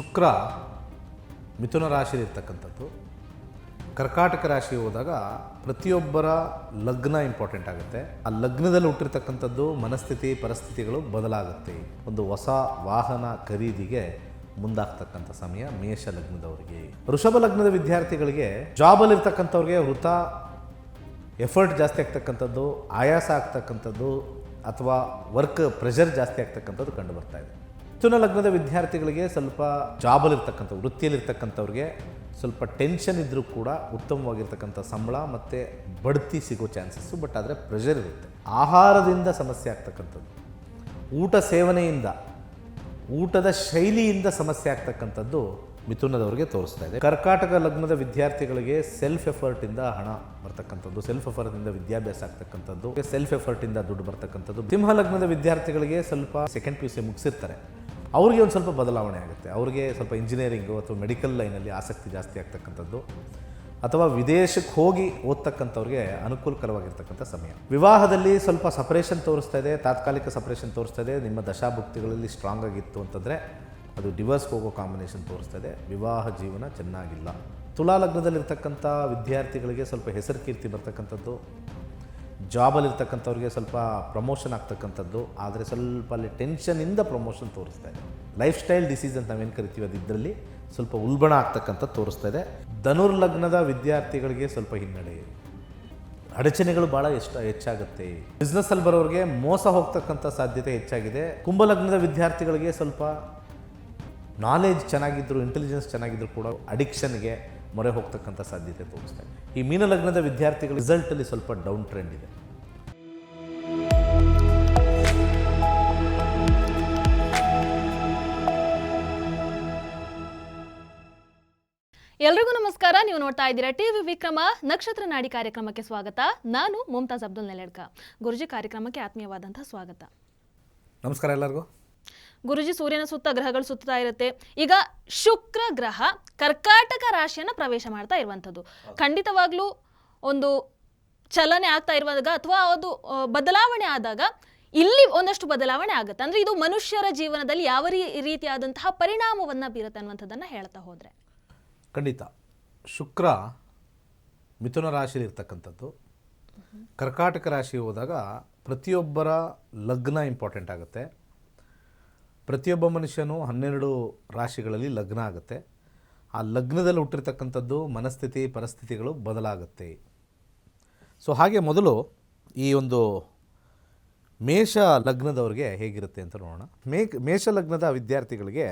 ಶುಕ್ರ ಮಿಥುನ ರಾಶಿಲಿರ್ತಕ್ಕಂಥದ್ದು ಕರ್ಕಾಟಕ ರಾಶಿ ಹೋದಾಗ ಪ್ರತಿಯೊಬ್ಬರ ಲಗ್ನ ಇಂಪಾರ್ಟೆಂಟ್ ಆಗುತ್ತೆ. ಆ ಲಗ್ನದಲ್ಲಿ ಹುಟ್ಟಿರ್ತಕ್ಕಂಥದ್ದು ಮನಸ್ಥಿತಿ, ಪರಿಸ್ಥಿತಿಗಳು ಬದಲಾಗುತ್ತೆ. ಒಂದು ಹೊಸ ವಾಹನ ಖರೀದಿಗೆ ಮುಂದಾಗ್ತಕ್ಕಂಥ ಸಮಯ ಮೇಷ ಲಗ್ನದವರಿಗೆ. ವೃಷಭ ಲಗ್ನದ ವಿದ್ಯಾರ್ಥಿಗಳಿಗೆ ಜಾಬಲ್ಲಿರ್ತಕ್ಕಂಥವ್ರಿಗೆ ವೃತ ಎಫರ್ಟ್ ಜಾಸ್ತಿ ಆಗ್ತಕ್ಕಂಥದ್ದು, ಆಯಾಸ ಆಗ್ತಕ್ಕಂಥದ್ದು ಅಥವಾ ವರ್ಕ್ ಪ್ರೆಷರ್ ಜಾಸ್ತಿ ಆಗ್ತಕ್ಕಂಥದ್ದು ಕಂಡು ಬರ್ತಾ ಇದೆ. ಮಿಥುನ ಲಗ್ನದ ವಿದ್ಯಾರ್ಥಿಗಳಿಗೆ ಸ್ವಲ್ಪ ಜಾಬಲ್ಲಿರ್ತಕ್ಕಂಥ, ವೃತ್ತಿಯಲ್ಲಿರ್ತಕ್ಕಂಥವ್ರಿಗೆ ಸ್ವಲ್ಪ ಟೆನ್ಷನ್ ಇದ್ದರೂ ಕೂಡ ಉತ್ತಮವಾಗಿರ್ತಕ್ಕಂಥ ಸಂಬಳ ಮತ್ತು ಬಡ್ತಿ ಸಿಗೋ ಚಾನ್ಸಸ್ಸು ಬಟ್ ಆದರೆ ಪ್ರೆಷರ್ ಇರುತ್ತೆ. ಆಹಾರದಿಂದ ಸಮಸ್ಯೆ ಆಗ್ತಕ್ಕಂಥದ್ದು. ಊಟ ಸೇವನೆಯಿಂದ, ಊಟದ ಶೈಲಿಯಿಂದ ಸಮಸ್ಯೆ ಆಗ್ತಕ್ಕಂಥದ್ದು ಮಿಥುನದವರಿಗೆ ತೋರಿಸ್ತಾ ಇದೆ. ಕರ್ಕಾಟಕ ಲಗ್ನದ ವಿದ್ಯಾರ್ಥಿಗಳಿಗೆ ಸೆಲ್ಫ್ ಎಫರ್ಟಿಂದ ಹಣ ಬರ್ತಕ್ಕಂಥದ್ದು ಸೆಲ್ಫ್ ಎಫರ್ಟಿಂದ ವಿದ್ಯಾಭ್ಯಾಸ ಆಗ್ತಕ್ಕಂಥದ್ದು ಸೆಲ್ಫ್ ಎಫರ್ಟಿಂದ ದುಡ್ಡು ಬರ್ತಕ್ಕಂಥದ್ದು. ಸಿಂಹ ಲಗ್ನದ ವಿದ್ಯಾರ್ಥಿಗಳಿಗೆ ಸ್ವಲ್ಪ ಸೆಕೆಂಡ್ ಪಿ ಯು ಸಿ ಮುಗಿಸಿರ್ತಾರೆ. ಅವ್ರಿಗೆ ಒಂದು ಸ್ವಲ್ಪ ಬದಲಾವಣೆ ಆಗುತ್ತೆ. ಅವ್ರಿಗೆ ಸ್ವಲ್ಪ ಇಂಜಿನಿಯರಿಂಗು ಅಥವಾ ಮೆಡಿಕಲ್ ಲೈನಲ್ಲಿ ಆಸಕ್ತಿ ಜಾಸ್ತಿ ಆಗ್ತಕ್ಕಂಥದ್ದು ಅಥವಾ ವಿದೇಶಕ್ಕೆ ಹೋಗಿ ಓದ್ತಕ್ಕಂಥವ್ರಿಗೆ ಅನುಕೂಲಕರವಾಗಿರ್ತಕ್ಕಂಥ ಸಮಯ. ವಿವಾಹದಲ್ಲಿ ಸ್ವಲ್ಪ ಸಪರೇಷನ್ ತೋರಿಸ್ತಾ ಇದೆ, ತಾತ್ಕಾಲಿಕ ಸಪರೇಷನ್ ತೋರಿಸ್ತಾ ಇದೆ, ನಿಮ್ಮ ದಶಾಭುಕ್ತಿಗಳಲ್ಲಿ ಸ್ಟ್ರಾಂಗ್ ಆಗಿತ್ತು ಅಂತಂದರೆ ಅದು ಡಿವರ್ಸ್ ಹೋಗೋ ಕಾಂಬಿನೇಷನ್ ತೋರಿಸ್ತಾ ಇದೆ, ವಿವಾಹ ಜೀವನ ಚೆನ್ನಾಗಿಲ್ಲ. ತುಲಾ ಲಗ್ನದಲ್ಲಿರ್ತಕ್ಕಂಥ ವಿದ್ಯಾರ್ಥಿಗಳಿಗೆ ಸ್ವಲ್ಪ ಹೆಸರು ಕೀರ್ತಿ ಬರ್ತಕ್ಕಂಥದ್ದು ಜಾಬಲ್ಲಿರ್ತಕ್ಕಂಥವ್ರಿಗೆ ಸ್ವಲ್ಪ ಪ್ರಮೋಷನ್ ಆಗ್ತಕ್ಕಂಥದ್ದು. ಆದರೆ ಸ್ವಲ್ಪ ಅಲ್ಲಿ ಟೆನ್ಷನಿಂದ ಪ್ರಮೋಷನ್ ತೋರಿಸ್ತಾ ಇದೆ. ಲೈಫ್ ಸ್ಟೈಲ್ ಡಿಸೀಸ್ ಅಂತ ನಾವೇನು ಕರಿತೀವಿ ಅದು ಸ್ವಲ್ಪ ಉಲ್ಬಣ ಆಗ್ತಕ್ಕಂಥ ತೋರಿಸ್ತಾ ಇದೆ. ಧನುರ್ಲಗ್ನದ ವಿದ್ಯಾರ್ಥಿಗಳಿಗೆ ಸ್ವಲ್ಪ ಹಿನ್ನಡೆ. ಅಡಚಣೆಗಳು ಭಾಳ ಎಷ್ಟು ಹೆಚ್ಚಾಗುತ್ತೆ. ಬಿಸ್ನೆಸ್ಸಲ್ಲಿ ಬರೋರಿಗೆ ಮೋಸ ಹೋಗ್ತಕ್ಕಂಥ ಸಾಧ್ಯತೆ ಹೆಚ್ಚಾಗಿದೆ. ಕುಂಭಲಗ್ನದ ವಿದ್ಯಾರ್ಥಿಗಳಿಗೆ ಸ್ವಲ್ಪ ನಾಲೆಜ್ ಚೆನ್ನಾಗಿದ್ದರೂ ಇಂಟೆಲಿಜೆನ್ಸ್ ಚೆನ್ನಾಗಿದ್ದರೂ ಕೂಡ ಅಡಿಕ್ಷನ್ಗೆ ಮೊರೆ ಹೋಗ್ತಕ್ಕಂಥ ಸಾಧ್ಯತೆ ತೋರಿಸ್ತಾ ಇದೆ. ಈ ಮೀನಲಗ್ನದ ವಿದ್ಯಾರ್ಥಿಗಳ ರಿಸಲ್ಟಲ್ಲಿ ಸ್ವಲ್ಪ ಡೌನ್ ಟ್ರೆಂಡ್ ಇದೆ. ಎಲ್ರಿಗೂ ನಮಸ್ಕಾರ. ನೀವು ನೋಡ್ತಾ ಇದ್ದೀರಾ ಟಿವಿ ವಿಕ್ರಮ. ನಕ್ಷತ್ರ ನಾಡಿ ಕಾರ್ಯಕ್ರಮಕ್ಕೆ ಸ್ವಾಗತ. ನಾನು ಮುಮ್ತಾಜ್ ಅಬ್ದುಲ್ ನೆಲೆಡ್ಕ. ಗುರುಜಿ ಕಾರ್ಯಕ್ರಮಕ್ಕೆ ಆತ್ಮೀಯವಾದಂತಹ ಸ್ವಾಗತ. ನಮಸ್ಕಾರ ಎಲ್ಲರಿಗೂ. ಗುರುಜಿ ಸೂರ್ಯನ ಸುತ್ತ ಗ್ರಹಗಳು ಸುತ್ತಾ ಇರುತ್ತೆ. ಈಗ ಶುಕ್ರ ಗ್ರಹ ಕರ್ಕಾಟಕ ರಾಶಿಯನ್ನು ಪ್ರವೇಶ ಮಾಡ್ತಾ ಇರುವಂಥದ್ದು. ಖಂಡಿತವಾಗ್ಲೂ ಒಂದು ಚಲನೆ ಆಗ್ತಾ ಇರುವಾಗ ಅಥವಾ ಅದು ಬದಲಾವಣೆ ಆದಾಗ ಇಲ್ಲಿ ಒಂದಷ್ಟು ಬದಲಾವಣೆ ಆಗುತ್ತೆ. ಅಂದ್ರೆ ಇದು ಮನುಷ್ಯರ ಜೀವನದಲ್ಲಿ ಯಾವ ರೀತಿಯಾದಂತಹ ಪರಿಣಾಮವನ್ನ ಬೀರುತ್ತೆ ಅನ್ನುವಂಥದ್ದನ್ನ ಹೇಳ್ತಾ ಹೋದ್ರೆ. ಖಂಡಿತ. ಶುಕ್ರ ಮಿಥುನ ರಾಶಿಲಿರ್ತಕ್ಕಂಥದ್ದು ಕರ್ಕಾಟಕ ರಾಶಿ ಹೋದಾಗ ಪ್ರತಿಯೊಬ್ಬರ ಲಗ್ನ ಇಂಪಾರ್ಟೆಂಟ್ ಆಗುತ್ತೆ. ಪ್ರತಿಯೊಬ್ಬ ಮನುಷ್ಯನೂ ಹನ್ನೆರಡು ರಾಶಿಗಳಲ್ಲಿ ಲಗ್ನ ಆಗುತ್ತೆ. ಆ ಲಗ್ನದಲ್ಲಿ ಹುಟ್ಟಿರ್ತಕ್ಕಂಥದ್ದು ಮನಸ್ಥಿತಿ, ಪರಿಸ್ಥಿತಿಗಳು ಬದಲಾಗುತ್ತೆ. ಸೊ ಹಾಗೆ ಮೊದಲು ಈ ಒಂದು ಮೇಷ ಲಗ್ನದವ್ರಿಗೆ ಹೇಗಿರುತ್ತೆ ಅಂತ ನೋಡೋಣ. ಮೇ ಮೇಷ ಲಗ್ನದ ವಿದ್ಯಾರ್ಥಿಗಳಿಗೆ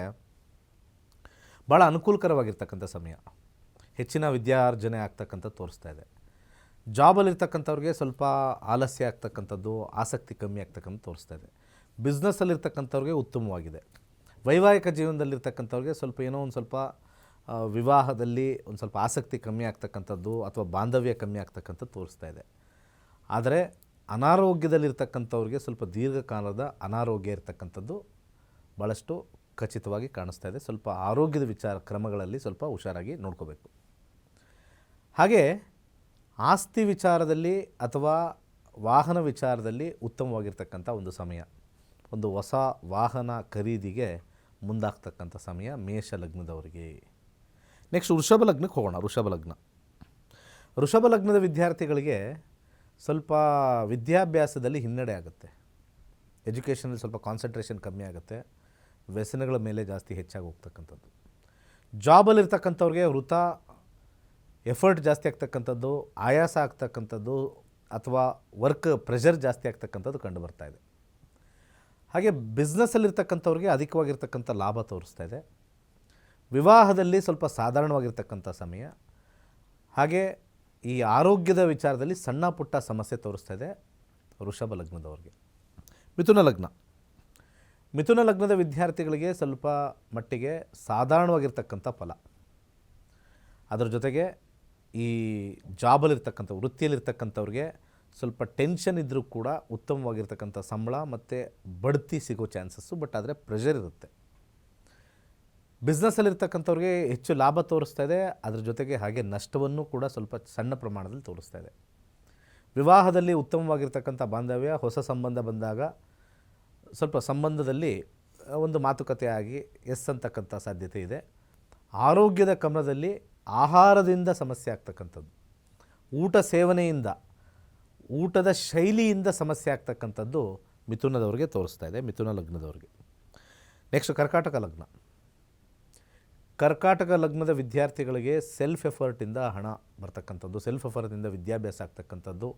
ಭಾಳ ಅನುಕೂಲಕರವಾಗಿರ್ತಕ್ಕಂಥ ಸಮಯ. ಹೆಚ್ಚಿನ ವಿದ್ಯಾರ್ಜನೆ ಆಗ್ತಕ್ಕಂಥ ತೋರಿಸ್ತಾ ಇದೆ. ಜಾಬಲ್ಲಿರ್ತಕ್ಕಂಥವ್ರಿಗೆ ಸ್ವಲ್ಪ ಆಲಸ್ಯ ಆಗ್ತಕ್ಕಂಥದ್ದು, ಆಸಕ್ತಿ ಕಮ್ಮಿ ಆಗ್ತಕ್ಕಂಥ ತೋರಿಸ್ತಾ ಇದೆ. ಬಿಸ್ನೆಸ್ಸಲ್ಲಿರ್ತಕ್ಕಂಥವ್ರಿಗೆ ಉತ್ತಮವಾಗಿದೆ. ವೈವಾಹಿಕ ಜೀವನದಲ್ಲಿರ್ತಕ್ಕಂಥವ್ರಿಗೆ ಸ್ವಲ್ಪ ಏನೋ ಒಂದು ಸ್ವಲ್ಪ ವಿವಾಹದಲ್ಲಿ ಒಂದು ಸ್ವಲ್ಪ ಆಸಕ್ತಿ ಕಮ್ಮಿ ಆಗ್ತಕ್ಕಂಥದ್ದು ಅಥವಾ ಬಾಂಧವ್ಯ ಕಮ್ಮಿ ಆಗ್ತಕ್ಕಂಥದ್ದು ತೋರಿಸ್ತಾ ಇದೆ. ಆದರೆ ಅನಾರೋಗ್ಯದಲ್ಲಿರ್ತಕ್ಕಂಥವ್ರಿಗೆ ಸ್ವಲ್ಪ ದೀರ್ಘಕಾಲದ ಅನಾರೋಗ್ಯ ಇರ್ತಕ್ಕಂಥದ್ದು ಭಾಳಷ್ಟು ಖಚಿತವಾಗಿ ಕಾಣಿಸ್ತಾ ಇದೆ. ಸ್ವಲ್ಪ ಆರೋಗ್ಯದ ವಿಚಾರ ಕ್ರಮಗಳಲ್ಲಿ ಸ್ವಲ್ಪ ಹುಷಾರಾಗಿ ನೋಡ್ಕೋಬೇಕು. ಹಾಗೆ ಆಸ್ತಿ ವಿಚಾರದಲ್ಲಿ ಅಥವಾ ವಾಹನ ವಿಚಾರದಲ್ಲಿ ಉತ್ತಮವಾಗಿರ್ತಕ್ಕಂಥ ಒಂದು ಸಮಯ. ಒಂದು ಹೊಸ ವಾಹನ ಖರೀದಿಗೆ ಮುಂದಾಗ್ತಕ್ಕಂಥ ಸಮಯ ಮೇಷ ಲಗ್ನದವರಿಗೆ. ನೆಕ್ಸ್ಟ್ ವೃಷಭ ಲಗ್ನಕ್ಕೆ ಹೋಗೋಣ, ವೃಷಭ ಲಗ್ನ. ವೃಷಭ ಲಗ್ನದ ವಿದ್ಯಾರ್ಥಿಗಳಿಗೆ ಸ್ವಲ್ಪ ವಿದ್ಯಾಭ್ಯಾಸದಲ್ಲಿ ಹಿನ್ನಡೆ ಆಗುತ್ತೆ. ಎಜುಕೇಷನಲ್ಲಿ ಸ್ವಲ್ಪ ಕಾನ್ಸಂಟ್ರೇಷನ್ ಕಮ್ಮಿ ಆಗುತ್ತೆ. ವ್ಯಸನಗಳ ಮೇಲೆ ಜಾಸ್ತಿ ಹೆಚ್ಚಾಗಿ ಹೋಗ್ತಕ್ಕಂಥದ್ದು. ಜಾಬಲ್ಲಿರ್ತಕ್ಕಂಥವ್ರಿಗೆ ವೃತ, ಎಫರ್ಟ್ ಜಾಸ್ತಿ ಆಗ್ತಕ್ಕಂಥದ್ದು, ಆಯಾಸ ಆಗ್ತಕ್ಕಂಥದ್ದು ಅಥವಾ ವರ್ಕ್ ಪ್ರೆಷರ್ ಜಾಸ್ತಿ ಆಗ್ತಕ್ಕಂಥದ್ದು ಕಂಡು ಬರ್ತಾ ಇದೆ. ಹಾಗೆ ಬಿಸ್ನೆಸ್ಸಲ್ಲಿರ್ತಕ್ಕಂಥವ್ರಿಗೆ ಅಧಿಕವಾಗಿರ್ತಕ್ಕಂಥ ಲಾಭ ತೋರಿಸ್ತಾ ಇದೆ. ವಿವಾಹದಲ್ಲಿ ಸ್ವಲ್ಪ ಸಾಧಾರಣವಾಗಿರ್ತಕ್ಕಂಥ ಸಮಯ. ಹಾಗೆ ಈ ಆರೋಗ್ಯದ ವಿಚಾರದಲ್ಲಿ ಸಣ್ಣ ಪುಟ್ಟ ಸಮಸ್ಯೆ ತೋರಿಸ್ತಾ ಇದೆ ವೃಷಭ ಲಗ್ನದವ್ರಿಗೆ. ಮಿಥುನ ಲಗ್ನ. ಮಿಥುನ ಲಗ್ನದ ವಿದ್ಯಾರ್ಥಿಗಳಿಗೆ ಸ್ವಲ್ಪ ಮಟ್ಟಿಗೆ ಸಾಧಾರಣವಾಗಿರ್ತಕ್ಕಂಥ ಫಲ. ಅದರ ಜೊತೆಗೆ ಈ ಜಾಬಲ್ಲಿರ್ತಕ್ಕಂಥ, ವೃತ್ತಿಯಲ್ಲಿರ್ತಕ್ಕಂಥವ್ರಿಗೆ ಸ್ವಲ್ಪ ಟೆನ್ಷನ್ ಇದ್ದರೂ ಕೂಡ ಉತ್ತಮವಾಗಿರ್ತಕ್ಕಂಥ ಸಂಬಳ ಮತ್ತು ಬಡ್ತಿ ಸಿಗೋ ಚಾನ್ಸಸ್ಸು, ಬಟ್ ಆದರೆ ಪ್ರೆಷರ್ ಇರುತ್ತೆ. ಬಿಸ್ನೆಸ್ಸಲ್ಲಿರ್ತಕ್ಕಂಥವ್ರಿಗೆ ಹೆಚ್ಚು ಲಾಭ ತೋರಿಸ್ತಾ ಇದೆ. ಅದ್ರ ಜೊತೆಗೆ ಹಾಗೆ ನಷ್ಟವನ್ನು ಕೂಡ ಸ್ವಲ್ಪ ಸಣ್ಣ ಪ್ರಮಾಣದಲ್ಲಿ ತೋರಿಸ್ತಾ ಇದೆ. ವಿವಾಹದಲ್ಲಿ ಉತ್ತಮವಾಗಿರ್ತಕ್ಕಂಥ ಬಾಂಧವ್ಯ, ಹೊಸ ಸಂಬಂಧ ಬಂದಾಗ ಸ್ವಲ್ಪ ಸಂಬಂಧದಲ್ಲಿ ಒಂದು ಮಾತುಕತೆ ಆಗಿ ಎಸ್ ಅಂತಕ್ಕಂಥ ಸಾಧ್ಯತೆ ಇದೆ. ಆರೋಗ್ಯದ ಕ್ರಮದಲ್ಲಿ ಆಹಾರದಿಂದ ಸಮಸ್ಯೆ ಆಗ್ತಕ್ಕಂಥದ್ದು. ಊಟ ಸೇವನೆಯಿಂದ, ಊಟದ ಶೈಲಿಯಿಂದ ಸಮಸ್ಯೆ ಆಗ್ತಕ್ಕಂಥದ್ದು ಮಿಥುನದವ್ರಿಗೆ ತೋರಿಸ್ತಾ ಇದೆ, ಮಿಥುನ ಲಗ್ನದವ್ರಿಗೆ. ನೆಕ್ಸ್ಟ್ ಕರ್ಕಾಟಕ ಲಗ್ನ. ಕರ್ಕಾಟಕ ಲಗ್ನದ ವಿದ್ಯಾರ್ಥಿಗಳಿಗೆ ಸೆಲ್ಫ್ ಎಫರ್ಟಿಂದ ಹಣ ಬರ್ತಕ್ಕಂಥದ್ದು ಸೆಲ್ಫ್ ಎಫರ್ಟಿಂದ ವಿದ್ಯಾಭ್ಯಾಸ ಆಗ್ತಕ್ಕಂಥದ್ದು.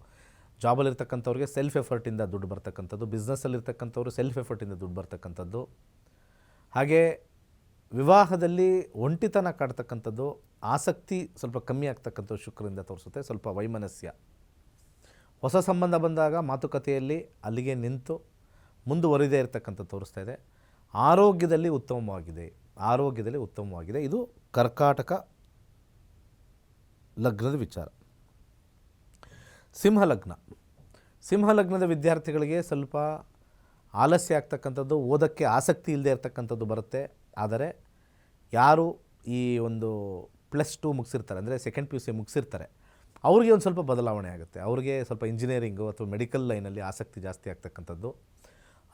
ಜಾಬಲ್ಲಿರ್ತಕ್ಕಂಥವ್ರಿಗೆ ಸೆಲ್ಫ್ ಎಫರ್ಟಿಂದ ದುಡ್ಡು ಬರ್ತಕ್ಕಂಥದ್ದು ಬಿಸ್ನೆಸ್ಸಲ್ಲಿರ್ತಕ್ಕಂಥವ್ರು ಸೆಲ್ಫ್ ಎಫರ್ಟಿಂದ ದುಡ್ಡು ಬರ್ತಕ್ಕಂಥದ್ದು. ಹಾಗೆ ವಿವಾಹದಲ್ಲಿ ಒಂಟಿತನ ಕಾಡ್ತಕ್ಕಂಥದ್ದು, ಆಸಕ್ತಿ ಸ್ವಲ್ಪ ಕಮ್ಮಿ ಆಗ್ತಕ್ಕಂಥದ್ದು ಶುಕ್ರದಿಂದ ತೋರಿಸುತ್ತೆ, ಸ್ವಲ್ಪ ವೈಮನಸ್ಯ. ಹೊಸ ಸಂಬಂಧ ಬಂದಾಗ ಮಾತುಕತೆಯಲ್ಲಿ ಅಲ್ಲಿಗೆ ನಿಂತು ಮುಂದುವರಿದೇ ಇರತಕ್ಕಂಥ ತೋರಿಸ್ತಾ ಇದೆ. ಆರೋಗ್ಯದಲ್ಲಿ ಉತ್ತಮವಾಗಿದೆ ಆರೋಗ್ಯದಲ್ಲಿ ಉತ್ತಮವಾಗಿದೆ. ಇದು ಕರ್ಕಾಟಕ ಲಗ್ನದ ವಿಚಾರ. ಸಿಂಹ ಲಗ್ನ ಸಿಂಹ ಲಗ್ನದ ವಿದ್ಯಾರ್ಥಿಗಳಿಗೆ ಸ್ವಲ್ಪ ಆಲಸ್ಯ ಆಗ್ತಕ್ಕಂಥದ್ದು, ಓದೋಕ್ಕೆ ಆಸಕ್ತಿ ಇಲ್ಲದೆ ಇರತಕ್ಕಂಥದ್ದು ಬರುತ್ತೆ. ಆದರೆ ಯಾರು ಈ ಒಂದು ಪ್ಲಸ್ ಟು ಮುಗಿಸಿರ್ತಾರೆ, ಅಂದರೆ ಸೆಕೆಂಡ್ ಪಿ ಯು ಸಿ ಮುಗಿಸಿರ್ತಾರೆ, ಅವ್ರಿಗೆ ಒಂದು ಸ್ವಲ್ಪ ಬದಲಾವಣೆ ಆಗುತ್ತೆ. ಅವ್ರಿಗೆ ಸ್ವಲ್ಪ ಇಂಜಿನಿಯರಿಂಗು ಅಥವಾ ಮೆಡಿಕಲ್ ಲೈನಲ್ಲಿ ಆಸಕ್ತಿ ಜಾಸ್ತಿ ಆಗ್ತಕ್ಕಂಥದ್ದು,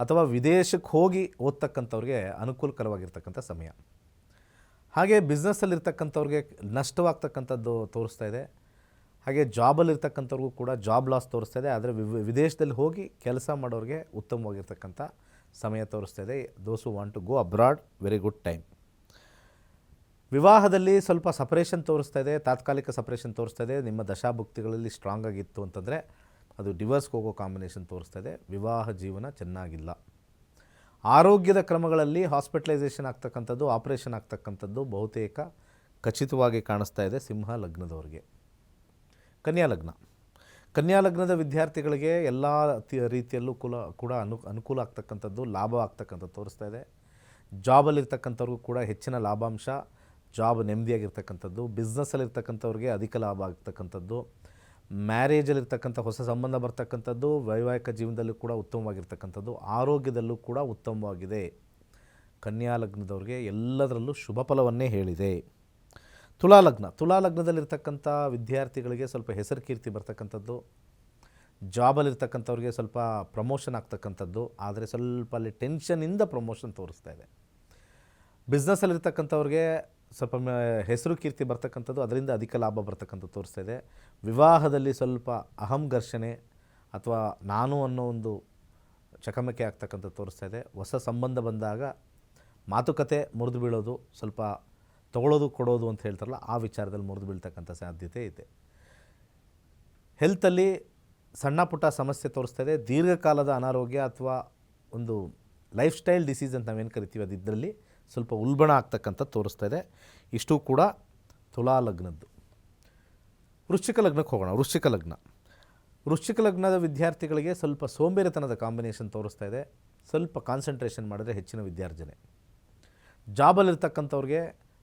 ಅಥವಾ ವಿದೇಶಕ್ಕೆ ಹೋಗಿ ಓದ್ತಕ್ಕಂಥವ್ರಿಗೆ ಅನುಕೂಲಕರವಾಗಿರ್ತಕ್ಕಂಥ ಸಮಯ. ಹಾಗೆ ಬಿಸ್ನೆಸ್ಸಲ್ಲಿರ್ತಕ್ಕಂಥವ್ರಿಗೆ ನಷ್ಟವಾಗ್ತಕ್ಕಂಥದ್ದು ತೋರಿಸ್ತಾ ಇದೆ. ಹಾಗೆ ಜಾಬಲ್ಲಿರ್ತಕ್ಕಂಥವ್ರಿಗೂ ಕೂಡ ಜಾಬ್ ಲಾಸ್ ತೋರಿಸ್ತಾ ಇದೆ, ಆದರೆ ವಿದೇಶದಲ್ಲಿ ಹೋಗಿ ಕೆಲಸ ಮಾಡೋರಿಗೆ ಉತ್ತಮವಾಗಿರ್ತಕ್ಕಂಥ ಸಮಯ ತೋರಿಸ್ತಾ ಇದೆ. Those want to go abroad very good time ವಿವಾಹದಲ್ಲಿ ಸ್ವಲ್ಪ ಸಪರೇಷನ್ ತೋರಿಸ್ತಾ ಇದೆ, ತಾತ್ಕಾಲಿಕ ಸಪರೇಷನ್ ತೋರಿಸ್ತಾ ಇದೆ. ನಿಮ್ಮ ದಶಾಭುಕ್ತಿಗಳಲ್ಲಿ ಸ್ಟ್ರಾಂಗ್ ಆಗಿತ್ತು ಅಂತಂದರೆ ಅದು ಡಿವರ್ಸ್ಗೆ ಹೋಗೋ ಕಾಂಬಿನೇಷನ್ ತೋರಿಸ್ತಾ ಇದೆ. ವಿವಾಹ ಜೀವನ ಚೆನ್ನಾಗಿಲ್ಲ. ಆರೋಗ್ಯದ ಕ್ರಮಗಳಲ್ಲಿ ಹಾಸ್ಪಿಟಲೈಸೇಷನ್ ಆಗ್ತಕ್ಕಂಥದ್ದು ಆಪರೇಷನ್ ಆಗ್ತಕ್ಕಂಥದ್ದು ಬಹುತೇಕ ಖಚಿತವಾಗಿ ಕಾಣಿಸ್ತಾ ಇದೆ ಸಿಂಹ ಲಗ್ನದವರಿಗೆ. ಕನ್ಯಾ ಲಗ್ನ ಕನ್ಯಾ ಲಗ್ನದ ವಿದ್ಯಾರ್ಥಿಗಳಿಗೆ ಎಲ್ಲ ರೀತಿಯಲ್ಲೂ ಕುಲ, ಕೂಡ ಅನು, ಅನುಕೂಲ ಆಗ್ತಕ್ಕಂಥದ್ದು, ಲಾಭ ಆಗ್ತಕ್ಕಂಥದ್ದು ತೋರಿಸ್ತಾ ಇದೆ. ಜಾಬಲ್ಲಿರ್ತಕ್ಕಂಥವ್ರಿಗೂ ಕೂಡ ಹೆಚ್ಚಿನ ಲಾಭಾಂಶ, ಜಾಬ್ ನೆಮ್ಮದಿಯಾಗಿರ್ತಕ್ಕಂಥದ್ದು, ಬಿಸ್ನೆಸ್ಸಲ್ಲಿರ್ತಕ್ಕಂಥವ್ರಿಗೆ ಅಧಿಕ ಲಾಭ ಆಗ್ತಕ್ಕಂಥದ್ದು, ಮ್ಯಾರೇಜಲ್ಲಿರ್ತಕ್ಕಂಥ ಹೊಸ ಸಂಬಂಧ ಬರ್ತಕ್ಕಂಥದ್ದು, ವೈವಾಹಿಕ ಜೀವನದಲ್ಲೂ ಕೂಡ ಉತ್ತಮವಾಗಿರ್ತಕ್ಕಂಥದ್ದು, ಆರೋಗ್ಯದಲ್ಲೂ ಕೂಡ ಉತ್ತಮವಾಗಿದೆ. ಕನ್ಯಾ ಲಗ್ನದವ್ರಿಗೆ ಎಲ್ಲದರಲ್ಲೂ ಶುಭ ಫಲವನ್ನೇ ಹೇಳಿದೆ. ತುಲಾ ಲಗ್ನ ತುಲಾ ಲಗ್ನದಲ್ಲಿರ್ತಕ್ಕಂಥ ವಿದ್ಯಾರ್ಥಿಗಳಿಗೆ ಸ್ವಲ್ಪ ಹೆಸರು ಕೀರ್ತಿ ಬರ್ತಕ್ಕಂಥದ್ದು, ಜಾಬಲ್ಲಿರ್ತಕ್ಕಂಥವ್ರಿಗೆ ಸ್ವಲ್ಪ ಪ್ರಮೋಷನ್ ಆಗ್ತಕ್ಕಂಥದ್ದು, ಆದರೆ ಸ್ವಲ್ಪ ಅಲ್ಲಿ ಟೆನ್ಷನಿಂದ ಪ್ರಮೋಷನ್ ತೋರಿಸ್ತಾ ಇದೆ. ಬಿಸ್ನೆಸ್ಸಲ್ಲಿರ್ತಕ್ಕಂಥವ್ರಿಗೆ ಸ್ವಲ್ಪ ಹೆಸರು ಕೀರ್ತಿ ಬರ್ತಕ್ಕಂಥದ್ದು, ಅದರಿಂದ ಅಧಿಕ ಲಾಭ ಬರ್ತಕ್ಕಂಥದ್ದು ತೋರಿಸ್ತಾ ಇದೆ. ವಿವಾಹದಲ್ಲಿ ಸ್ವಲ್ಪ ಅಹಂ ಘರ್ಷಣೆ ಅಥವಾ ನಾನು ಅನ್ನೋ ಒಂದು ಚಕಮಕಿ ಆಗ್ತಕ್ಕಂಥದ್ದು ತೋರಿಸ್ತಾ ಇದೆ. ಹೊಸ ಸಂಬಂಧ ಬಂದಾಗ ಮಾತುಕತೆ ಮುರಿದು ಬೀಳೋದು ಸ್ವಲ್ಪ ತಗೊಳ್ಳೋದು ಕೊಡೋದು ಅಂತ ಹೇಳ್ತಾರಲ್ಲ, ಆ ವಿಚಾರದಲ್ಲಿ ಮುರಿದು ಬೀಳ್ತಕ್ಕಂಥ ಸಾಧ್ಯತೆ ಇದೆ. ಹೆಲ್ತಲ್ಲಿ ಸಣ್ಣ ಪುಟ್ಟ ಸಮಸ್ಯೆ ತೋರಿಸ್ತಾ ಇದೆ. ದೀರ್ಘಕಾಲದ ಅನಾರೋಗ್ಯ ಅಥವಾ ಒಂದು ಲೈಫ್ ಸ್ಟೈಲ್ ಡಿಸೀಸ್ ಅಂತ ನಾವೇನು ಕರಿತೀವಿ, ಅದು ಇದರಲ್ಲಿ ಸ್ವಲ್ಪ ಉಲ್ಬಣ ಆಗ್ತಕ್ಕಂಥ ತೋರಿಸ್ತಾ ಇದೆ. ಇಷ್ಟು ಕೂಡ ತುಲಾ ಲಗ್ನದ್ದು. ವೃಶ್ಚಿಕ ಲಗ್ನಕ್ಕೆ ಹೋಗೋಣ, ವೃಶ್ಚಿಕ ಲಗ್ನ. ವೃಶ್ಚಿಕ ಲಗ್ನದ ವಿದ್ಯಾರ್ಥಿಗಳಿಗೆ ಸ್ವಲ್ಪ ಸೋಂಬೇರಿತನದ ಕಾಂಬಿನೇಷನ್ ತೋರಿಸ್ತಾ ಇದೆ. ಸ್ವಲ್ಪ ಕಾನ್ಸಂಟ್ರೇಷನ್ ಮಾಡಿದ್ರೆ ಹೆಚ್ಚಿನ ವಿದ್ಯಾರ್ಜನೆ. ಜಾಬಲ್ಲಿರ್ತಕ್ಕಂಥವ್ರಿಗೆ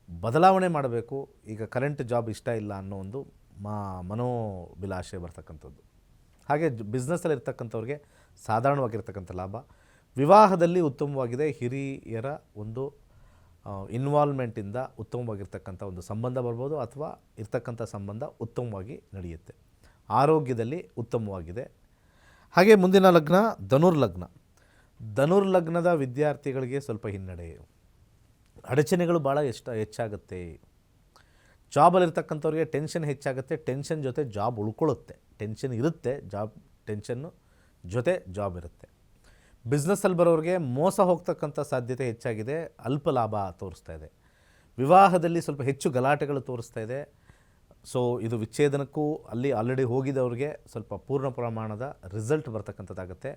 ಬದಲಾವಣೆ ಮಾಡಬೇಕು, ಈಗ ಕರೆಂಟ್ ಜಾಬ್ ಇಷ್ಟ ಇಲ್ಲ ಅನ್ನೋ ಒಂದು ಮಾ ಮನೋಭಿಲಾಷೆ ಬರ್ತಕ್ಕಂಥದ್ದು. ಹಾಗೆ ಬಿಸ್ನೆಸ್ಸಲ್ಲಿ ಇರ್ತಕ್ಕಂಥವ್ರಿಗೆ ಸಾಧಾರಣವಾಗಿರ್ತಕ್ಕಂಥ ಲಾಭ. ವಿವಾಹದಲ್ಲಿ ಉತ್ತಮವಾಗಿದೆ, ಹಿರಿಯರ ಒಂದು ಇನ್ವಾಲ್ವ್ಮೆಂಟಿಂದ ಉತ್ತಮವಾಗಿರ್ತಕ್ಕಂಥ ಒಂದು ಸಂಬಂಧ ಬರ್ಬೋದು ಅಥವಾ ಇರ್ತಕ್ಕಂಥ ಸಂಬಂಧ ಉತ್ತಮವಾಗಿ ನಡೆಯುತ್ತೆ. ಆರೋಗ್ಯದಲ್ಲಿ ಉತ್ತಮವಾಗಿದೆ. ಹಾಗೆ ಮುಂದಿನ ಲಗ್ನ ಧನುರ್ಲಗ್ನ. ಲಗ್ನ ಧನುರ್ ಲಗ್ನದ ವಿದ್ಯಾರ್ಥಿಗಳಿಗೆ ಸ್ವಲ್ಪ ಹಿನ್ನಡೆ ಅಡಚಣೆಗಳು ಭಾಳ ಎಷ್ಟು ಹೆಚ್ಚಾಗುತ್ತೆ. ಜಾಬಲ್ಲಿರ್ತಕ್ಕಂಥವ್ರಿಗೆ ಟೆನ್ಷನ್ ಹೆಚ್ಚಾಗುತ್ತೆ, ಟೆನ್ಷನ್ ಜೊತೆ ಜಾಬ್ ಉಳ್ಕೊಳ್ಳುತ್ತೆ. ಟೆನ್ಷನ್ ಇರುತ್ತೆ, ಜಾಬ್, ಟೆನ್ಷನ್ನು ಜೊತೆ ಜಾಬ್ ಇರುತ್ತೆ. ಬಿಸ್ನೆಸ್ಸಲ್ಲಿ ಬರೋರಿಗೆ ಮೋಸ ಹೋಗ್ತಕ್ಕಂಥ ಸಾಧ್ಯತೆ ಹೆಚ್ಚಾಗಿದೆ, ಅಲ್ಪ ಲಾಭ ತೋರಿಸ್ತಾ ಇದೆ. ವಿವಾಹದಲ್ಲಿ ಸ್ವಲ್ಪ ಹೆಚ್ಚು ಗಲಾಟೆಗಳು ತೋರಿಸ್ತಾ ಇದೆ. ಸೊ, ಇದು ವಿಚ್ಛೇದನಕ್ಕೂ ಅಲ್ಲಿ ಆಲ್ರೆಡಿ ಹೋಗಿದವ್ರಿಗೆ ಸ್ವಲ್ಪ ಪೂರ್ಣ ಪ್ರಮಾಣದ ರಿಸಲ್ಟ್ ಬರ್ತಕ್ಕಂಥದ್ದಾಗುತ್ತೆ.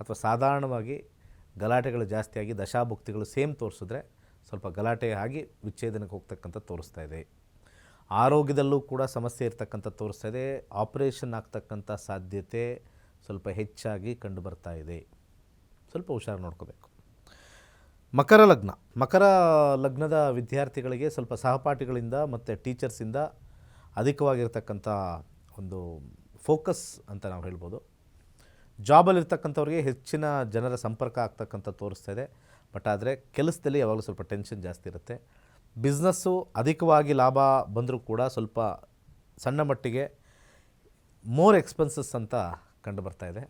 ಅಥವಾ ಸಾಧಾರಣವಾಗಿ ಗಲಾಟೆಗಳು ಜಾಸ್ತಿಯಾಗಿ ದಶಾಭುಕ್ತಿಗಳು ಸೇಮ್ ತೋರಿಸಿದ್ರೆ ಸ್ವಲ್ಪ ಗಲಾಟೆ ಆಗಿ ವಿಚ್ಛೇದನಕ್ಕೆ ಹೋಗ್ತಕ್ಕಂಥ ತೋರಿಸ್ತಾ ಇದೆ. ಆರೋಗ್ಯದಲ್ಲೂ ಕೂಡ ಸಮಸ್ಯೆ ಇರ್ತಕ್ಕಂಥ ತೋರಿಸ್ತಾ ಇದೆ. ಆಪರೇಷನ್ ಆಗ್ತಕ್ಕಂಥ ಸಾಧ್ಯತೆ ಸ್ವಲ್ಪ ಹೆಚ್ಚಾಗಿ ಕಂಡು ಬರ್ತಾ ಇದೆ. ಸ್ವಲ್ಪ ಹುಷಾರು ನೋಡ್ಕೋಬೇಕು. ಮಕರ ಲಗ್ನ. ಮಕರ ಲಗ್ನದ ವಿದ್ಯಾರ್ಥಿಗಳಿಗೆ ಸ್ವಲ್ಪ ಸಹಪಾಠಿಗಳಿಂದ ಮತ್ತು ಟೀಚರ್ಸಿಂದ ಅಧಿಕವಾಗಿರ್ತಕ್ಕಂಥ ಒಂದು ಫೋಕಸ್ ಅಂತ ನಾವು ಹೇಳ್ಬೋದು. ಜಾಬಲ್ಲಿರ್ತಕ್ಕಂಥವ್ರಿಗೆ ಹೆಚ್ಚಿನ ಜನರ ಸಂಪರ್ಕ ಆಗ್ತಕ್ಕಂಥ ತೋರಿಸ್ತಾ ಇದೆ. ಬಟ್ ಆದರೆ ಕೆಲಸದಲ್ಲಿ ಯಾವಾಗಲೂ ಸ್ವಲ್ಪ ಟೆನ್ಷನ್ ಜಾಸ್ತಿ ಇರುತ್ತೆ. ಬಿಸ್ನೆಸ್ಸು ಅಧಿಕವಾಗಿ ಲಾಭ ಬಂದರೂ ಕೂಡ ಸ್ವಲ್ಪ ಸಣ್ಣ ಮಟ್ಟಿಗೆ ಮೋರ್ ಎಕ್ಸ್ಪೆನ್ಸಸ್ ಅಂತ ಕಂಡು ಬರ್ತಾ ಇದೆ.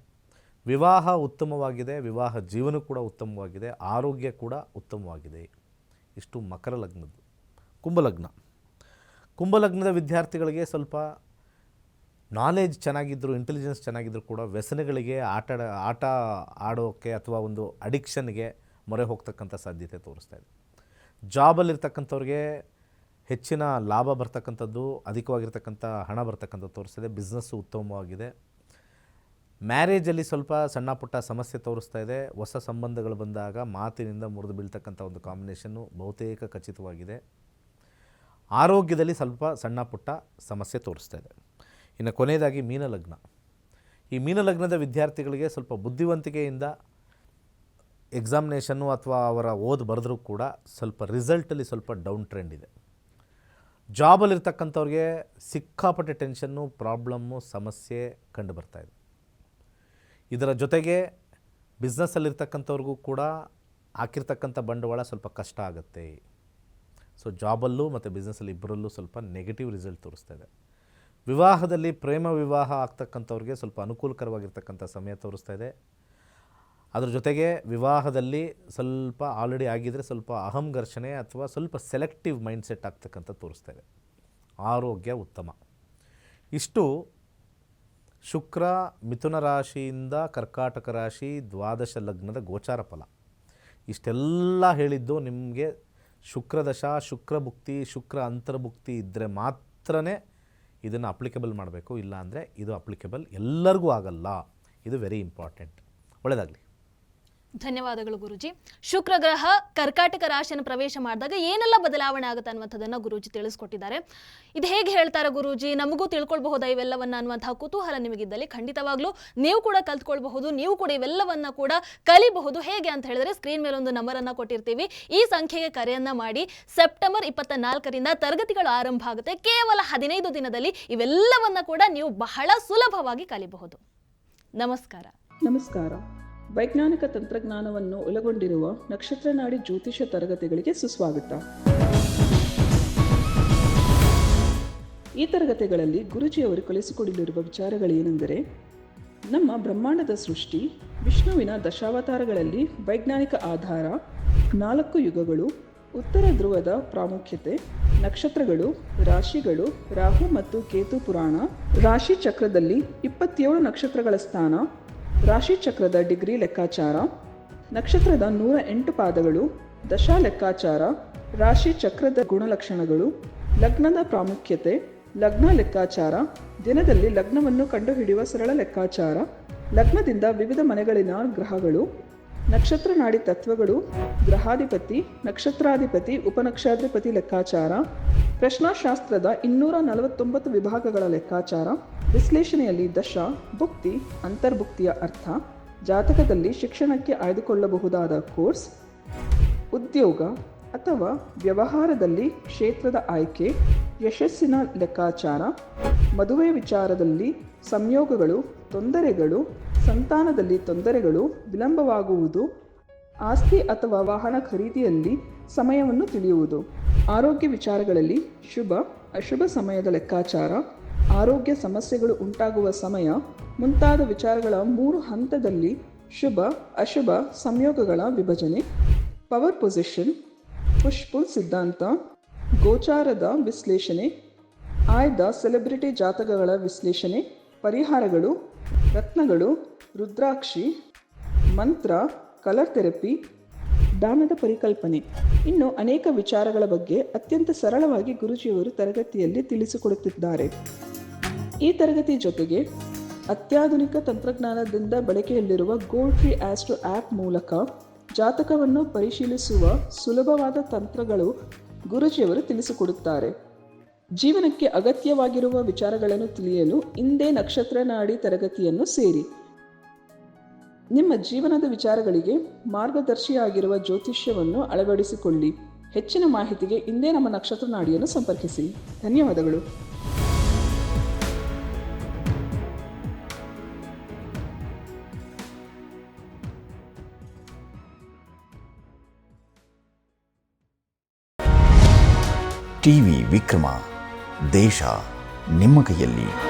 ವಿವಾಹ ಉತ್ತಮವಾಗಿದೆ, ವಿವಾಹ ಜೀವನ ಕೂಡ ಉತ್ತಮವಾಗಿದೆ, ಆರೋಗ್ಯ ಕೂಡ ಉತ್ತಮವಾಗಿದೆ. ಇಷ್ಟು ಮಕರ ಲಗ್ನದ್ದು, ಕುಂಭಲಗ್ನ. ಕುಂಭಲಗ್ನದ ವಿದ್ಯಾರ್ಥಿಗಳಿಗೆ ಸ್ವಲ್ಪ ನಾಲೆಜ್ ಚೆನ್ನಾಗಿದ್ದರೂ ಇಂಟೆಲಿಜೆನ್ಸ್ ಚೆನ್ನಾಗಿದ್ದರೂ ಕೂಡ ವ್ಯಸನಗಳಿಗೆ ಆಟ ಆಟ ಆಡೋಕ್ಕೆ ಅಥವಾ ಒಂದು ಅಡಿಕ್ಷನ್ಗೆ ಮೊರೆ ಹೋಗ್ತಕ್ಕಂಥ ಸಾಧ್ಯತೆ ತೋರಿಸ್ತಾ ಇದೆ. ಜಾಬಲ್ಲಿರ್ತಕ್ಕಂಥವ್ರಿಗೆ ಹೆಚ್ಚಿನ ಲಾಭ ಬರ್ತಕ್ಕಂಥದ್ದು, ಅಧಿಕವಾಗಿರ್ತಕ್ಕಂಥ ಹಣ ಬರ್ತಕ್ಕಂಥದ್ದು ತೋರಿಸ್ತಿದೆ ಬಿಸ್ನೆಸ್ಸು ಉತ್ತಮವಾಗಿದೆ. ಮ್ಯಾರೇಜಲ್ಲಿ ಸ್ವಲ್ಪ ಸಣ್ಣ ಪುಟ್ಟ ಸಮಸ್ಯೆ ತೋರಿಸ್ತಾ ಇದೆ. ಹೊಸ ಸಂಬಂಧಗಳು ಬಂದಾಗ ಮಾತಿನಿಂದ ಮುರಿದು ಬೀಳ್ತಕ್ಕಂಥ ಒಂದು ಕಾಂಬಿನೇಷನ್ನು ಬಹುತೇಕ ಖಚಿತವಾಗಿದೆ. ಆರೋಗ್ಯದಲ್ಲಿ ಸ್ವಲ್ಪ ಸಣ್ಣ ಪುಟ್ಟ ಸಮಸ್ಯೆ ತೋರಿಸ್ತಾ ಇದೆ. ಇನ್ನು ಕೊನೆಯದಾಗಿ ಮೀನಲಗ್ನ. ಈ ಮೀನಲಗ್ನದ ವಿದ್ಯಾರ್ಥಿಗಳಿಗೆ ಸ್ವಲ್ಪ ಬುದ್ಧಿವಂತಿಕೆಯಿಂದ ಎಕ್ಸಾಮಿನೇಷನ್ನು ಅಥವಾ ಅವರ ಓದು ಬರೆದ್ರೂ ಕೂಡ ಸ್ವಲ್ಪ ರಿಸಲ್ಟಲ್ಲಿ ಸ್ವಲ್ಪ ಡೌನ್ ಟ್ರೆಂಡ್ ಇದೆ. ಜಾಬಲ್ಲಿರ್ತಕ್ಕಂಥವ್ರಿಗೆ ಸಿಕ್ಕಾಪಟ್ಟೆ ಟೆನ್ಷನ್ನು ಪ್ರಾಬ್ಲಮ್ಮು ಸಮಸ್ಯೆ ಕಂಡು ಇದೆ. ಇದರ ಜೊತೆಗೆ ಬಿಸ್ನೆಸ್ಸಲ್ಲಿರ್ತಕ್ಕಂಥವ್ರಿಗೂ ಕೂಡ ಹಾಕಿರ್ತಕ್ಕಂಥ ಬಂಡವಾಳ ಸ್ವಲ್ಪ ಕಷ್ಟ ಆಗುತ್ತೆ. ಸೊ ಜಾಬಲ್ಲೂ ಮತ್ತು ಬಿಸ್ನೆಸ್ಸಲ್ಲಿ ಇಬ್ಬರಲ್ಲೂ ಸ್ವಲ್ಪ ನೆಗೆಟಿವ್ ರಿಸಲ್ಟ್ ತೋರಿಸ್ತಾ ಇದೆ. ವಿವಾಹದಲ್ಲಿ ಪ್ರೇಮ ವಿವಾಹ ಆಗ್ತಕ್ಕಂಥವ್ರಿಗೆ ಸ್ವಲ್ಪ ಅನುಕೂಲಕರವಾಗಿರ್ತಕ್ಕಂಥ ಸಮಯ ತೋರಿಸ್ತಾ ಇದೆ. ಅದ್ರ ಜೊತೆಗೆ ವಿವಾಹದಲ್ಲಿ ಸ್ವಲ್ಪ ಆಲ್ರೆಡಿ ಆಗಿದ್ದರೆ ಸ್ವಲ್ಪ ಅಹಂ ಘರ್ಷಣೆ ಅಥವಾ ಸ್ವಲ್ಪ ಸೆಲೆಕ್ಟಿವ್ ಮೈಂಡ್ಸೆಟ್ ಆಗ್ತಕ್ಕಂಥ ತೋರಿಸ್ತಾ ಇದೆ ಆರೋಗ್ಯ ಉತ್ತಮ. ಇಷ್ಟು ಶುಕ್ರ, ಮಿಥುನ ರಾಶಿಯಿಂದ ಕರ್ಕಾಟಕ ರಾಶಿ, ದ್ವಾದಶ ಲಗ್ನದ ಗೋಚಾರ ಫಲ. ಇಷ್ಟೆಲ್ಲ ಹೇಳಿದ್ದು ನಿಮಗೆ ಶುಕ್ರದಶ, ಶುಕ್ರ ಭುಕ್ತಿ, ಶುಕ್ರ ಅಂತರ್ಭುಕ್ತಿ ಇದ್ದರೆ ಮಾತ್ರನೇ ಇದನ್ನು ಅಪ್ಲಿಕೇಬಲ್ ಮಾಡಬೇಕು. ಇಲ್ಲ ಅಂದರೆ ಇದು ಅಪ್ಲಿಕೇಬಲ್ ಎಲ್ಲರಿಗೂ ಆಗಲ್ಲ. ಇದು ವೆರಿ ಇಂಪಾರ್ಟೆಂಟ್ ಒಳ್ಳೆಯದಾಗಲಿ ಧನ್ಯವಾದಗಳು ಗುರುಜಿ. ಶುಕ್ರ ಗ್ರಹ ಕರ್ಕಾಟಕ ರಾಶಿಯನ್ನು ಪ್ರವೇಶ ಮಾಡಿದಾಗ ಏನೆಲ್ಲ ಬದಲಾವಣೆ ಆಗುತ್ತೆ ಅನ್ನುವಂಥದ್ದನ್ನು ಗುರುಜಿ ತಿಳಿಸ್ಕೊಟ್ಟಿದ್ದಾರೆ. ಇದು ಹೇಗೆ ಹೇಳ್ತಾರೆ ಗುರುಜಿ? ನಮಗೂ ತಿಳ್ಕೊಳ್ಬಹುದಾ ಇವೆಲ್ಲವನ್ನ ಅನ್ನುವಂತಹ ಕುತೂಹಲ ನಿಮಗಿದ್ದಲ್ಲಿ ಖಂಡಿತವಾಗ್ಲೂ. ನೀವು ಕೂಡ ಕಲ್ತ್ಕೊಳ್ಬಹುದು, ನೀವು ಕೂಡ ಇವೆಲ್ಲವನ್ನ ಕೂಡ ಕಲಿಬಹುದು. ಹೇಗೆ ಅಂತ ಹೇಳಿದ್ರೆ ಸ್ಕ್ರೀನ್ ಮೇಲೆ ಒಂದು ನಂಬರ್ ಅನ್ನ ಕೊಟ್ಟಿರ್ತೀವಿ. ಈ ಸಂಖ್ಯೆಗೆ ಕರೆಯನ್ನ ಮಾಡಿ ಸೆಪ್ಟೆಂಬರ್ ಇಪ್ಪತ್ತ ನಾಲ್ಕರಿಂದ ತರಗತಿಗಳು ಆರಂಭ ಆಗುತ್ತೆ. ಕೇವಲ ಹದಿನೈದು ದಿನದಲ್ಲಿ ಇವೆಲ್ಲವನ್ನ ಕೂಡ ನೀವು ಬಹಳ ಸುಲಭವಾಗಿ ಕಲಿಬಹುದು. ನಮಸ್ಕಾರ. ನಮಸ್ಕಾರ. ವೈಜ್ಞಾನಿಕ ತಂತ್ರಜ್ಞಾನವನ್ನು ಒಳಗೊಂಡಿರುವ ನಕ್ಷತ್ರ ನಾಡಿ ಜ್ಯೋತಿಷ ತರಗತಿಗಳಿಗೆ ಸುಸ್ವಾಗತ. ಈ ತರಗತಿಗಳಲ್ಲಿ ಗುರುಜಿಯವರು ಕಲಿಸಿಕೊಡಲಿರುವ ವಿಚಾರಗಳೇನೆಂದರೆ, ನಮ್ಮ ಬ್ರಹ್ಮಾಂಡದ ಸೃಷ್ಟಿ, ವಿಷ್ಣುವಿನ ದಶಾವತಾರಗಳಲ್ಲಿ ವೈಜ್ಞಾನಿಕ ಆಧಾರ, ನಾಲ್ಕು ಯುಗಗಳು, ಉತ್ತರ ಧ್ರುವದ ಪ್ರಾಮುಖ್ಯತೆ, ನಕ್ಷತ್ರಗಳು, ರಾಶಿಗಳು, ರಾಹು ಮತ್ತು ಕೇತು ಪುರಾಣ, ರಾಶಿ ಚಕ್ರದಲ್ಲಿ ಇಪ್ಪತ್ತೇಳು ನಕ್ಷತ್ರಗಳ ಸ್ಥಾನ ರಾಶಿ ಚಕ್ರದ ಡಿಗ್ರಿ ಲೆಕ್ಕಾಚಾರ. ನಕ್ಷತ್ರದ ನೂರ ಎಂಟು ಪಾದಗಳು, ದಶಾ ಲೆಕ್ಕಾಚಾರ, ರಾಶಿ ಚಕ್ರದ ಗುಣಲಕ್ಷಣಗಳು, ಲಗ್ನದ ಪ್ರಾಮುಖ್ಯತೆ, ಲಗ್ನ ಲೆಕ್ಕಾಚಾರ, ದಿನದಲ್ಲಿ ಲಗ್ನವನ್ನು ಕಂಡುಹಿಡಿಯುವ ಸರಳ ಲೆಕ್ಕಾಚಾರ, ಲಗ್ನದಿಂದ ವಿವಿಧ ಮನೆಗಳಿನ ಗ್ರಹಗಳು ನಕ್ಷತ್ರ ನಾಡಿ ತತ್ವಗಳು, ಗ್ರಹಾಧಿಪತಿ, ನಕ್ಷತ್ರಾಧಿಪತಿ, ಉಪನಕ್ಷಾಧಿಪತಿ ಲೆಕ್ಕಾಚಾರ, ಪ್ರಶ್ನಾಶಾಸ್ತ್ರದ ಇನ್ನೂರ ನಲವತ್ತೊಂಬತ್ತು ವಿಭಾಗಗಳ ಲೆಕ್ಕಾಚಾರ, ವಿಶ್ಲೇಷಣೆಯಲ್ಲಿ ದಶ, ಭುಕ್ತಿ, ಅಂತರ್ಭುಕ್ತಿಯ ಅರ್ಥ, ಜಾತಕದಲ್ಲಿ ಶಿಕ್ಷಣಕ್ಕೆ ಆಯ್ದುಕೊಳ್ಳಬಹುದಾದ ಕೋರ್ಸ್, ಉದ್ಯೋಗ ಅಥವಾ ವ್ಯವಹಾರದಲ್ಲಿ ಕ್ಷೇತ್ರದ ಆಯ್ಕೆ, ಯಶಸ್ಸಿನ ಲೆಕ್ಕಾಚಾರ, ಮದುವೆ ವಿಚಾರದಲ್ಲಿ ಸಂಯೋಗಗಳು, ತೊಂದರೆಗಳು ಸಂತಾನದಲ್ಲಿ ತೊಂದರೆಗಳು ವಿಳಂಬವಾಗುವುದು, ಆಸ್ತಿ ಅಥವಾ ವಾಹನ ಖರೀದಿಯಲ್ಲಿ ಸಮಯವನ್ನು ತಿಳಿಯುವುದು. ಆರೋಗ್ಯ ವಿಚಾರಗಳಲ್ಲಿ ಶುಭ, ಅಶುಭ ಸಮಯದ ಲೆಕ್ಕಾಚಾರ, ಆರೋಗ್ಯ ಸಮಸ್ಯೆಗಳು ಉಂಟಾಗುವ ಸಮಯ, ಮುಂತಾದ ವಿಚಾರಗಳ ಮೂರು ಹಂತದಲ್ಲಿ ಶುಭ, ಅಶುಭ ಸಂಯೋಗಗಳ ವಿಭಜನೆ, ಪವರ್ ಪೊಸಿಷನ್, ಪುಷ್ಪುಲ್ ಸಿದ್ಧಾಂತ, ಗೋಚಾರದ ವಿಶ್ಲೇಷಣೆ, ಆಯ್ದ ಸೆಲೆಬ್ರಿಟಿ ಜಾತಕಗಳ ವಿಶ್ಲೇಷಣೆ, ಪರಿಹಾರಗಳು, ರತ್ನಗಳು ರುದ್ರಾಕ್ಷಿ, ಮಂತ್ರ, ಕಲರ್ ಥೆರಪಿ ದಾನದ ಪರಿಕಲ್ಪನೆ. ಇನ್ನು ಅನೇಕ ವಿಚಾರಗಳ ಬಗ್ಗೆ ಅತ್ಯಂತ ಸರಳವಾಗಿ ಗುರುಜಿಯವರು ತರಗತಿಯಲ್ಲಿ ತಿಳಿಸಿಕೊಡುತ್ತಿದ್ದಾರೆ. ಈ ತರಗತಿ ಜೊತೆಗೆ ಅತ್ಯಾಧುನಿಕ ತಂತ್ರಜ್ಞಾನದಿಂದ ಬಳಕೆಯಲ್ಲಿರುವ ಗೋಲ್ಡ್ ಫ್ರೀ ಆಸ್ಟ್ರೋ ಆ್ಯಪ್ ಮೂಲಕ ಜಾತಕವನ್ನು ಪರಿಶೀಲಿಸುವ ಸುಲಭವಾದ ತಂತ್ರಗಳು ಗುರುಜಿಯವರು ತಿಳಿಸಿಕೊಡುತ್ತಾರೆ. ಜೀವನಕ್ಕೆ ಅಗತ್ಯವಾಗಿರುವ ವಿಚಾರಗಳನ್ನು ತಿಳಿಯಲು ಇಂದೇ ನಕ್ಷತ್ರ ನಾಡಿ ತರಗತಿಯನ್ನು ಸೇರಿ. ನಿಮ್ಮ ಜೀವನದ ವಿಚಾರಗಳಿಗೆ ಮಾರ್ಗದರ್ಶಿಯಾಗಿರುವ ಜ್ಯೋತಿಷ್ಯವನ್ನು ಅಳವಡಿಸಿಕೊಳ್ಳಿ. ಹೆಚ್ಚಿನ ಮಾಹಿತಿಗೆ ಇಂದೇ ನಮ್ಮ ನಕ್ಷತ್ರ ನಾಡಿಯನ್ನು ಸಂಪರ್ಕಿಸಿ. ಧನ್ಯವಾದಗಳು. ಟಿವಿ ವಿಕ್ರಮ ದೇಶ ನಿಮ್ಮ ಕೈಯಲ್ಲಿ.